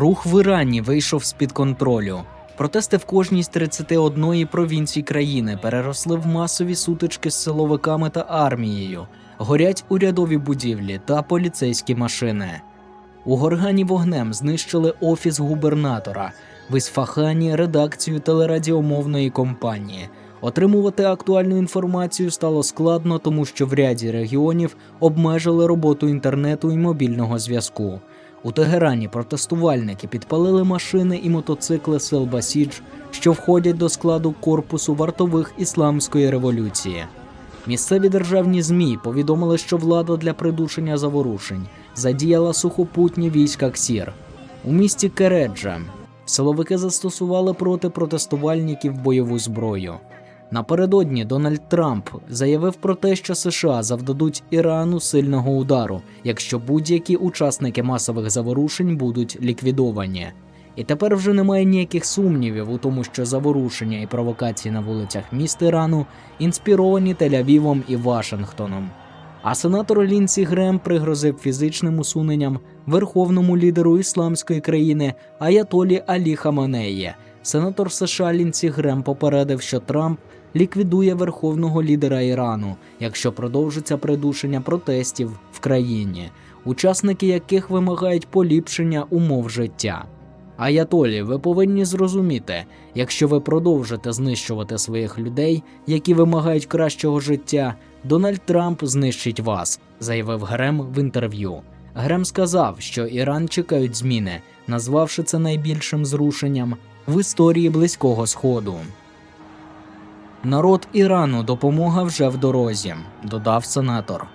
Рух в Ірані вийшов з-під контролю. Протести в кожній з 31 провінцій країни переросли в масові сутички з силовиками та армією, горять урядові будівлі та поліцейські машини. У Горгані вогнем знищили офіс губернатора, в Ісфахані редакцію телерадіомовної компанії. Отримувати актуальну інформацію стало складно, тому що в ряді регіонів обмежили роботу інтернету і мобільного зв'язку. У Тегерані протестувальники підпалили машини і мотоцикли сил Басідж, що входять до складу корпусу вартових ісламської революції. Місцеві державні ЗМІ повідомили, що влада для придушення заворушень задіяла сухопутні війська КСІР. У місті Кереджа силовики застосували проти протестувальників бойову зброю. Напередодні Дональд Трамп заявив про те, що США завдадуть Ірану сильного удару, якщо будь-які учасники масових заворушень будуть ліквідовані. І тепер вже немає ніяких сумнівів у тому, що заворушення і провокації на вулицях міст Ірану інспіровані Тель-Авівом і Вашингтоном. А сенатор Лінсі Грем пригрозив фізичним усуненням верховному лідеру ісламської країни Аятолі Алі Хаманеї. Сенатор США Лінсі Грем попередив, що Трамп ліквідує верховного лідера Ірану, якщо продовжиться придушення протестів в країні, учасники яких вимагають поліпшення умов життя. Аятолі, ви повинні зрозуміти, якщо ви продовжите знищувати своїх людей, які вимагають кращого життя, Дональд Трамп знищить вас, заявив Грем в інтерв'ю. Грем сказав, що Іран чекають зміни, назвавши це найбільшим зрушенням в історії Близького Сходу. Народ Ірану допомога вже в дорозі, додав сенатор.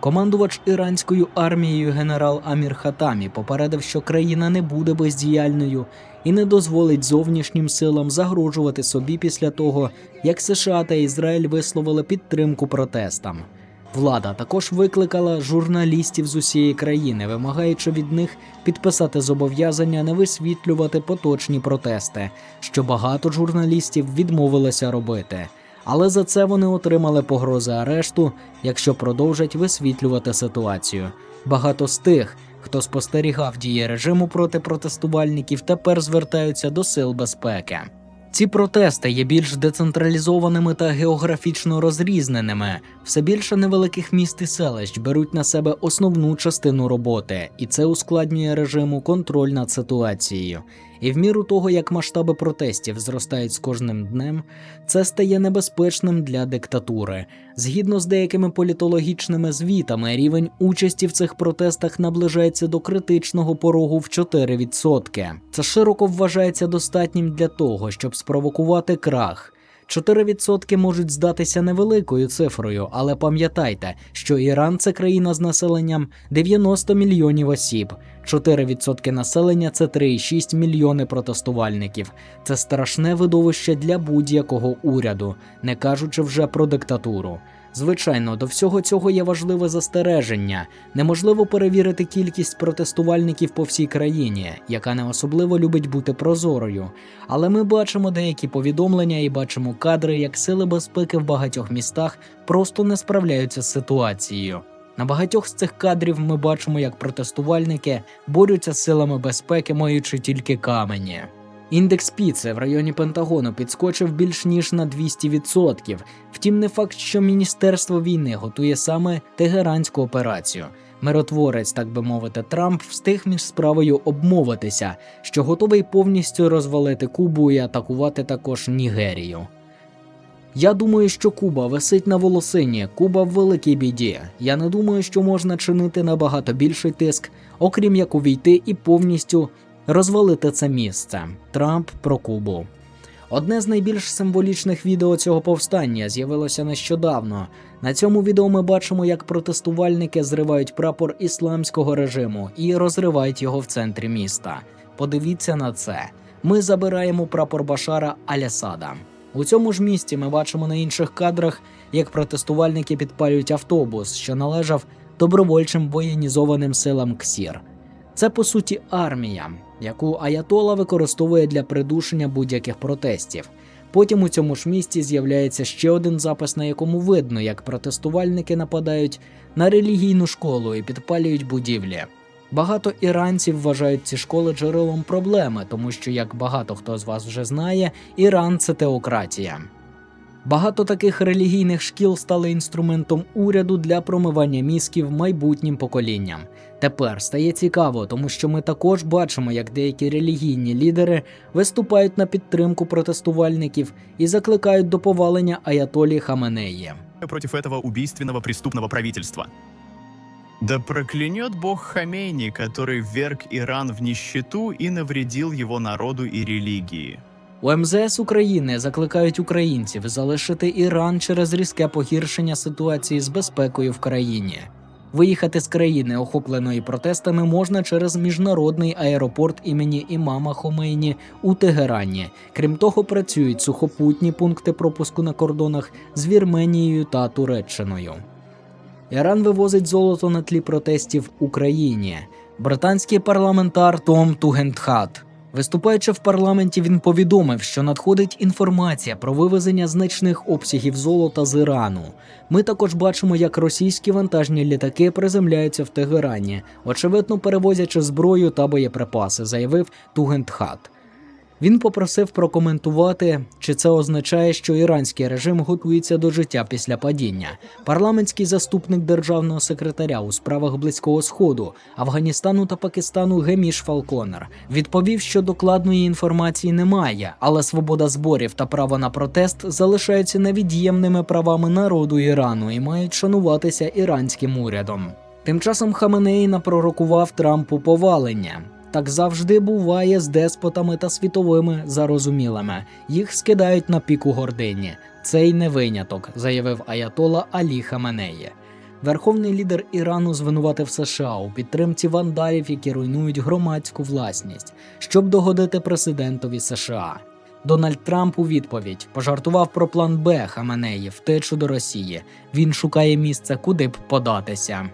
Командувач іранською армією генерал Амір Хатамі попередив, що країна не буде бездіяльною і не дозволить зовнішнім силам загрожувати собі після того, як США та Ізраїль висловили підтримку протестам. Влада також викликала журналістів з усієї країни, вимагаючи від них підписати зобов'язання не висвітлювати поточні протести, що багато журналістів відмовилися робити. Але за це вони отримали погрози арешту, якщо продовжать висвітлювати ситуацію. Багато з тих, хто спостерігав дії режиму проти протестувальників, тепер звертаються до сил безпеки. Ці протести є більш децентралізованими та географічно розрізненими. Все більше невеликих міст і селищ беруть на себе основну частину роботи, і це ускладнює режиму контроль над ситуацією. І в міру того, як масштаби протестів зростають з кожним днем, це стає небезпечним для диктатури. Згідно з деякими політологічними звітами, рівень участі в цих протестах наближається до критичного порогу в 4%. Це широко вважається достатнім для того, щоб спровокувати крах. 4% можуть здатися невеликою цифрою, але пам'ятайте, що Іран це країна з населенням 90 мільйонів осіб. 4% населення це 3,6 мільйони протестувальників. Це страшне видовище для будь-якого уряду, не кажучи вже про диктатуру. Звичайно, до всього цього є важливе застереження. Неможливо перевірити кількість протестувальників по всій країні, яка не особливо любить бути прозорою. Але ми бачимо деякі повідомлення і бачимо кадри, як сили безпеки в багатьох містах просто не справляються з ситуацією. На багатьох з цих кадрів ми бачимо, як протестувальники борються з силами безпеки, маючи тільки камені. Індекс Піце в районі Пентагону підскочив більш ніж на 200%. Втім, не факт, що Міністерство війни готує саме тегеранську операцію. Миротворець, так би мовити, Трамп встиг між справою обмовитися, що готовий повністю розвалити Кубу і атакувати також Нігерію. Я думаю, що Куба висить на волосині, Куба в великій біді. Я не думаю, що можна чинити набагато більший тиск, окрім як увійти і повністю розвалити це місце. Трамп про Кубу. Одне з найбільш символічних відео цього повстання з'явилося нещодавно. На цьому відео ми бачимо, як протестувальники зривають прапор ісламського режиму і розривають його в центрі міста. Подивіться на це. Ми забираємо прапор Башара Алясада. У цьому ж місті ми бачимо на інших кадрах, як протестувальники підпалюють автобус, що належав добровольчим воєнізованим силам КСІР. Це по суті армія, яку Аятола використовує для придушення будь-яких протестів. Потім у цьому ж місті з'являється ще один запис, на якому видно, як протестувальники нападають на релігійну школу і підпалюють будівлі. Багато іранців вважають ці школи джерелом проблеми, тому що, як багато хто з вас вже знає, Іран це теократія. Багато таких релігійних шкіл стали інструментом уряду для промивання мізків майбутнім поколінням. Тепер стає цікаво, тому що ми також бачимо, як деякі релігійні лідери виступають на підтримку протестувальників і закликають до повалення Аятолі Хаменеї. против этого убийственного преступного правительства. Да проклянет Бог Хамейни, который вверг Иран в нищету и навредил его народу и религии. У МЗС України закликають українців залишити Іран через різке погіршення ситуації з безпекою в країні. Виїхати з країни, охопленої протестами, можна через міжнародний аеропорт імені Імама Хомейні у Тегерані. Крім того, працюють сухопутні пункти пропуску на кордонах з Вірменією та Туреччиною. Іран вивозить золото на тлі протестів в Україні. Британський парламентар Том Тугентхат. Виступаючи в парламенті, він повідомив, що надходить інформація про вивезення значних обсягів золота з Ірану. Ми також бачимо, як російські вантажні літаки приземляються в Тегерані, очевидно перевозячи зброю та боєприпаси, заявив Тугентхат. Він попросив прокоментувати, чи це означає, що іранський режим готується до життя після падіння. Парламентський заступник державного секретаря у справах близького сходу, Афганістану та Пакистану Геміш Фалконер відповів, що докладної інформації немає, але свобода зборів та право на протест залишаються невід'ємними правами народу Ірану і мають шануватися іранським урядом. Тим часом Хаменеї напророкував Трампу повалення. Так завжди буває з деспотами та світовими зарозумілими. Їх скидають на піку гордині. Цей не виняток, заявив Аятола Алі Хаменеї. Верховний лідер Ірану звинуватив США у підтримці вандалів, які руйнують громадську власність, щоб догодити президентові США. Дональд Трамп у відповідь пожартував про план Б Хаменеї втечу до Росії. Він шукає місце, куди б податися.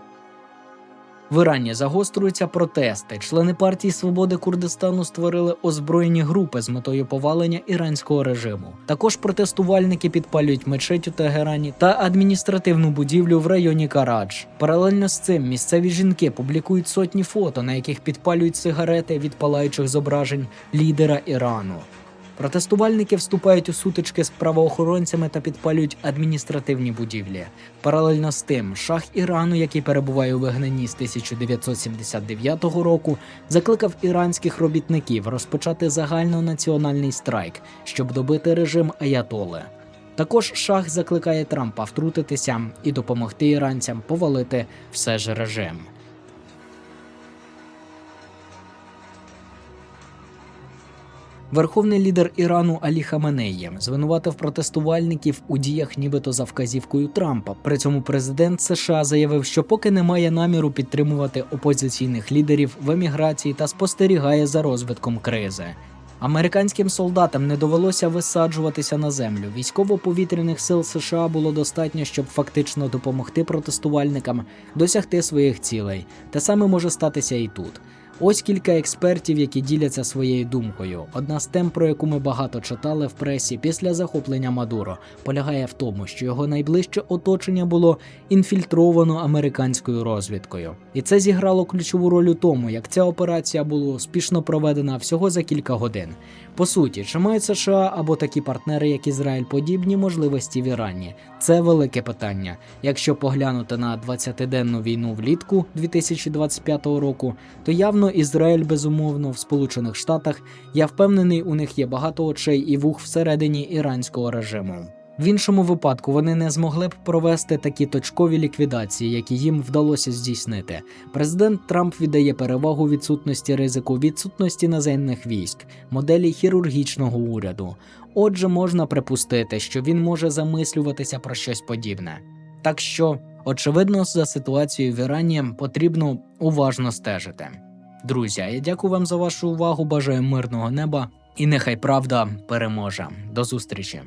В Ірані загострюються протести. Члени партії свободи Курдистану створили озброєні групи з метою повалення іранського режиму. Також протестувальники підпалюють мечеть у Тегерані та адміністративну будівлю в районі Карадж. Паралельно з цим місцеві жінки публікують сотні фото, на яких підпалюють сигарети від палаючих зображень лідера Ірану. Протестувальники вступають у сутички з правоохоронцями та підпалюють адміністративні будівлі. Паралельно з тим, шах Ірану, який перебуває у вигнанні з 1979 року, закликав іранських робітників розпочати загальнонаціональний страйк, щоб добити режим Аятоли. Також шах закликає Трампа втрутитися і допомогти іранцям повалити все ж режим. Верховний лідер Ірану Алі Хаменеї звинуватив протестувальників у діях, нібито за вказівкою Трампа. При цьому президент США заявив, що поки немає наміру підтримувати опозиційних лідерів в еміграції та спостерігає за розвитком кризи. Американським солдатам не довелося висаджуватися на землю. Військово-повітряних сил США було достатньо, щоб фактично допомогти протестувальникам досягти своїх цілей. Те саме може статися і тут. Ось кілька експертів, які діляться своєю думкою. Одна з тем, про яку ми багато читали в пресі після захоплення Мадуро, полягає в тому, що його найближче оточення було інфільтровано американською розвідкою, і це зіграло ключову роль у тому, як ця операція була успішно проведена всього за кілька годин. По суті, чи мають США або такі партнери, як Ізраїль, подібні можливості в Ірані? Це велике питання. Якщо поглянути на 20-денну війну влітку 2025 року, то явно Ізраїль безумовно в Сполучених Штатах. Я впевнений, у них є багато очей і вух всередині іранського режиму. В іншому випадку вони не змогли б провести такі точкові ліквідації, які їм вдалося здійснити. Президент Трамп віддає перевагу відсутності ризику, відсутності наземних військ, моделі хірургічного уряду. Отже, можна припустити, що він може замислюватися про щось подібне. Так що, очевидно, за ситуацією в Ірані потрібно уважно стежити. Друзі, я дякую вам за вашу увагу. Бажаю мирного неба і нехай правда переможе. До зустрічі!